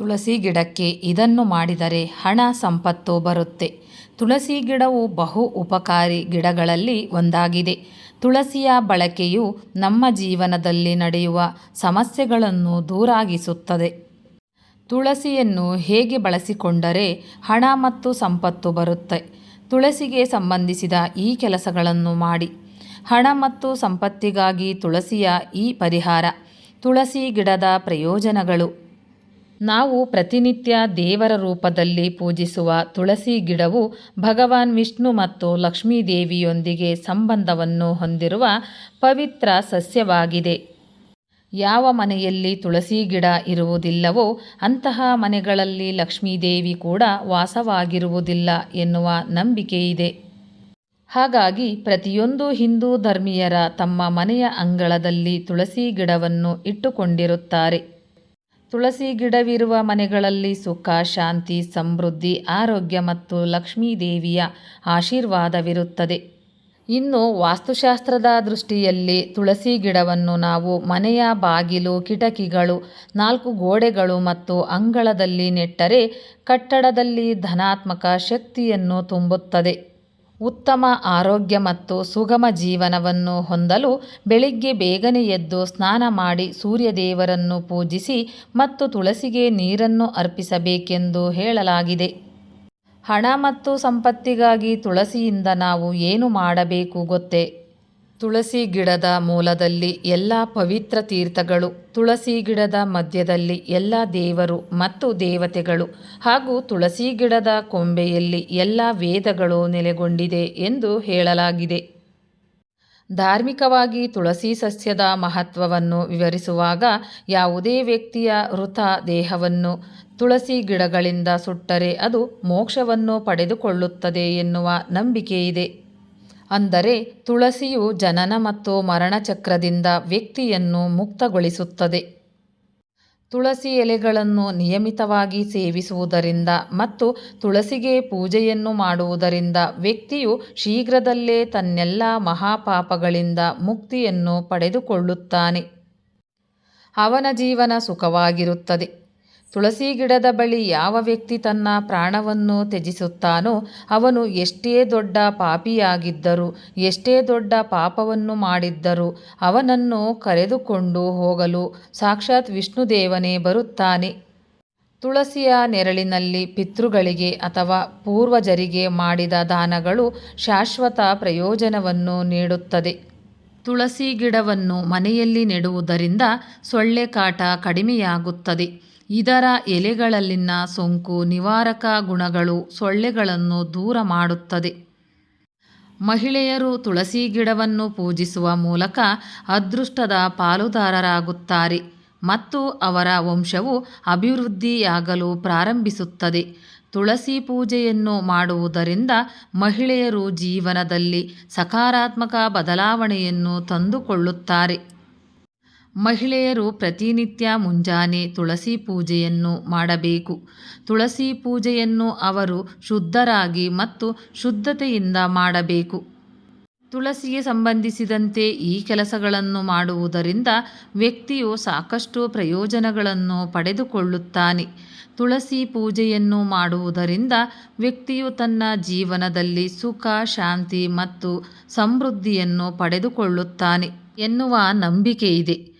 ತುಳಸಿ ಗಿಡಕ್ಕೆ ಇದನ್ನು ಮಾಡಿದರೆ ಹಣ ಸಂಪತ್ತು ಬರುತ್ತೆ. ತುಳಸಿ ಗಿಡವು ಬಹು ಉಪಕಾರಿ ಗಿಡಗಳಲ್ಲಿ ಒಂದಾಗಿದೆ. ತುಳಸಿಯ ಬಳಕೆಯು ನಮ್ಮ ಜೀವನದಲ್ಲಿ ನಡೆಯುವ ಸಮಸ್ಯೆಗಳನ್ನು ದೂರಾಗಿಸುತ್ತದೆ. ತುಳಸಿಯನ್ನು ಹೇಗೆ ಬಳಸಿಕೊಂಡರೆ ಹಣ ಮತ್ತು ಸಂಪತ್ತು ಬರುತ್ತೆ? ತುಳಸಿಗೆ ಸಂಬಂಧಿಸಿದ ಈ ಕೆಲಸಗಳನ್ನು ಮಾಡಿ. ಹಣ ಮತ್ತು ಸಂಪತ್ತಿಗಾಗಿ ತುಳಸಿಯ ಈ ಪರಿಹಾರ. ತುಳಸಿ ಗಿಡದ ಪ್ರಯೋಜನಗಳು. ನಾವು ಪ್ರತಿನಿತ್ಯ ದೇವರ ರೂಪದಲ್ಲಿ ಪೂಜಿಸುವ ತುಳಸಿ ಗಿಡವು ಭಗವಾನ್ ವಿಷ್ಣು ಮತ್ತು ಲಕ್ಷ್ಮೀದೇವಿಯೊಂದಿಗೆ ಸಂಬಂಧವನ್ನು ಹೊಂದಿರುವ ಪವಿತ್ರ ಸಸ್ಯವಾಗಿದೆ. ಯಾವ ಮನೆಯಲ್ಲಿ ತುಳಸಿ ಗಿಡ ಇರುವುದಿಲ್ಲವೋ ಅಂತಹ ಮನೆಗಳಲ್ಲಿ ಲಕ್ಷ್ಮೀದೇವಿ ಕೂಡ ವಾಸವಾಗಿರುವುದಿಲ್ಲ ಎನ್ನುವ ನಂಬಿಕೆಯಿದೆ ಹಾಗಾಗಿ ಪ್ರತಿಯೊಂದು ಹಿಂದೂ ಧರ್ಮೀಯರ ತಮ್ಮ ಮನೆಯ ಅಂಗಳದಲ್ಲಿ ತುಳಸಿ ಗಿಡವನ್ನು ಇಟ್ಟುಕೊಂಡಿರುತ್ತಾರೆ. ತುಳಸಿ ಗಿಡವಿರುವ ಮನೆಗಳಲ್ಲಿ ಸುಖ, ಶಾಂತಿ, ಸಮೃದ್ಧಿ, ಆರೋಗ್ಯ ಮತ್ತು ಲಕ್ಷ್ಮೀದೇವಿಯ ಆಶೀರ್ವಾದವಿರುತ್ತದೆ. ಇನ್ನು ವಾಸ್ತುಶಾಸ್ತ್ರದ ದೃಷ್ಟಿಯಲ್ಲಿ ತುಳಸಿ ಗಿಡವನ್ನು ನಾವು ಮನೆಯ ಬಾಗಿಲು, ಕಿಟಕಿಗಳು, ನಾಲ್ಕು ಗೋಡೆಗಳು ಮತ್ತು ಅಂಗಳದಲ್ಲಿ ನೆಟ್ಟರೆ ಕಟ್ಟಡದಲ್ಲಿ ಧನಾತ್ಮಕ ಶಕ್ತಿಯನ್ನು ತುಂಬುತ್ತದೆ. ಉತ್ತಮ ಆರೋಗ್ಯ ಮತ್ತು ಸುಗಮ ಜೀವನವನ್ನು ಹೊಂದಲು ಬೆಳಿಗ್ಗೆ ಬೇಗನೆ ಎದ್ದು ಸ್ನಾನ ಮಾಡಿ ಸೂರ್ಯದೇವರನ್ನು ಪೂಜಿಸಿ ಮತ್ತು ತುಳಸಿಗೆ ನೀರನ್ನು ಅರ್ಪಿಸಬೇಕೆಂದು ಹೇಳಲಾಗಿದೆ. ಹಣ ಮತ್ತು ಸಂಪತ್ತಿಗಾಗಿ ತುಳಸಿಯಿಂದ ನಾವು ಏನು ಮಾಡಬೇಕು ಗೊತ್ತೇ? ತುಳಸಿ ಗಿಡದ ಮೂಲದಲ್ಲಿ ಎಲ್ಲ ಪವಿತ್ರ ತೀರ್ಥಗಳು, ತುಳಸಿ ಗಿಡದ ಮಧ್ಯದಲ್ಲಿ ಎಲ್ಲ ದೇವರು ಮತ್ತು ದೇವತೆಗಳು ಹಾಗೂ ತುಳಸಿ ಗಿಡದ ಕೊಂಬೆಯಲ್ಲಿ ಎಲ್ಲ ವೇದಗಳು ನೆಲೆಗೊಂಡಿದೆ ಎಂದು ಹೇಳಲಾಗಿದೆ. ಧಾರ್ಮಿಕವಾಗಿ ತುಳಸಿ ಸಸ್ಯದ ಮಹತ್ವವನ್ನು ವಿವರಿಸುವಾಗ ಯಾವುದೇ ವ್ಯಕ್ತಿಯ ಋತ ದೇಹವನ್ನು ತುಳಸಿ ಗಿಡಗಳಿಂದ ಸುಟ್ಟರೆ ಅದು ಮೋಕ್ಷವನ್ನು ಪಡೆದುಕೊಳ್ಳುತ್ತದೆ ಎನ್ನುವ ನಂಬಿಕೆಯಿದೆ. ಅಂದರೆ ತುಳಸಿಯು ಜನನ ಮತ್ತು ಮರಣಚಕ್ರದಿಂದ ವ್ಯಕ್ತಿಯನ್ನು ಮುಕ್ತಗೊಳಿಸುತ್ತದೆ. ತುಳಸಿ ಎಲೆಗಳನ್ನು ನಿಯಮಿತವಾಗಿ ಸೇವಿಸುವುದರಿಂದ ಮತ್ತು ತುಳಸಿಗೆ ಪೂಜೆಯನ್ನು ಮಾಡುವುದರಿಂದ ವ್ಯಕ್ತಿಯು ಶೀಘ್ರದಲ್ಲೇ ತನ್ನೆಲ್ಲ ಮಹಾಪಾಪಗಳಿಂದ ಮುಕ್ತಿಯನ್ನು ಪಡೆದುಕೊಳ್ಳುತ್ತಾನೆ. ಅವನ ಜೀವನ ಸುಖವಾಗಿರುತ್ತದೆ. ತುಳಸಿ ಗಿಡದ ಬಳಿ ಯಾವ ವ್ಯಕ್ತಿ ತನ್ನ ಪ್ರಾಣವನ್ನು ತ್ಯಜಿಸುತ್ತಾನೋ ಅವನು ಎಷ್ಟೇ ದೊಡ್ಡ ಪಾಪಿಯಾಗಿದ್ದರೂ, ಎಷ್ಟೇ ದೊಡ್ಡ ಪಾಪವನ್ನು ಮಾಡಿದ್ದರೂ ಅವನನ್ನು ಕರೆದುಕೊಂಡು ಹೋಗಲು ಸಾಕ್ಷಾತ್ ವಿಷ್ಣುದೇವನೇ ಬರುತ್ತಾನೆ. ತುಳಸಿಯ ನೆರಳಿನಲ್ಲಿ ಪಿತೃಗಳಿಗೆ ಅಥವಾ ಪೂರ್ವಜರಿಗೆ ಮಾಡಿದ ದಾನಗಳು ಶಾಶ್ವತ ಪ್ರಯೋಜನವನ್ನು ನೀಡುತ್ತದೆ. ತುಳಸಿ ಗಿಡವನ್ನು ಮನೆಯಲ್ಲಿ ನೆಡುವುದರಿಂದ ಸೊಳ್ಳೆ ಕಾಟ ಕಡಿಮೆಯಾಗುತ್ತದೆ. ಇದರ ಎಲೆಗಳಲ್ಲಿನ ಸೋಂಕು ನಿವಾರಕ ಗುಣಗಳು ಸೊಳ್ಳೆಗಳನ್ನು ದೂರ ಮಾಡುತ್ತದೆ. ಮಹಿಳೆಯರು ತುಳಸಿ ಗಿಡವನ್ನು ಪೂಜಿಸುವ ಮೂಲಕ ಅದೃಷ್ಟದ ಪಾಲುದಾರರಾಗುತ್ತಾರೆ ಮತ್ತು ಅವರ ವಂಶವು ಅಭಿವೃದ್ಧಿಯಾಗಲು ಪ್ರಾರಂಭಿಸುತ್ತದೆ. ತುಳಸಿ ಪೂಜೆಯನ್ನು ಮಾಡುವುದರಿಂದ ಮಹಿಳೆಯರು ಜೀವನದಲ್ಲಿ ಸಕಾರಾತ್ಮಕ ಬದಲಾವಣೆಯನ್ನು ತಂದುಕೊಳ್ಳುತ್ತಾರೆ. ಮಹಿಳೆಯರು ಪ್ರತಿನಿತ್ಯ ಮುಂಜಾನೆ ತುಳಸಿ ಪೂಜೆಯನ್ನು ಮಾಡಬೇಕು. ತುಳಸಿ ಪೂಜೆಯನ್ನು ಅವರು ಶುದ್ಧರಾಗಿ ಮತ್ತು ಶುದ್ಧತೆಯಿಂದ ಮಾಡಬೇಕು. ತುಳಸಿಗೆ ಸಂಬಂಧಿಸಿದಂತೆ ಈ ಕೆಲಸಗಳನ್ನು ಮಾಡುವುದರಿಂದ ವ್ಯಕ್ತಿಯು ಸಾಕಷ್ಟು ಪ್ರಯೋಜನಗಳನ್ನು ಪಡೆದುಕೊಳ್ಳುತ್ತಾನೆ. ತುಳಸಿ ಪೂಜೆಯನ್ನು ಮಾಡುವುದರಿಂದ ವ್ಯಕ್ತಿಯು ತನ್ನ ಜೀವನದಲ್ಲಿ ಸುಖ, ಶಾಂತಿ ಮತ್ತು ಸಮೃದ್ಧಿಯನ್ನು ಪಡೆದುಕೊಳ್ಳುತ್ತಾನೆ ಎನ್ನುವ ನಂಬಿಕೆಯಿದೆ.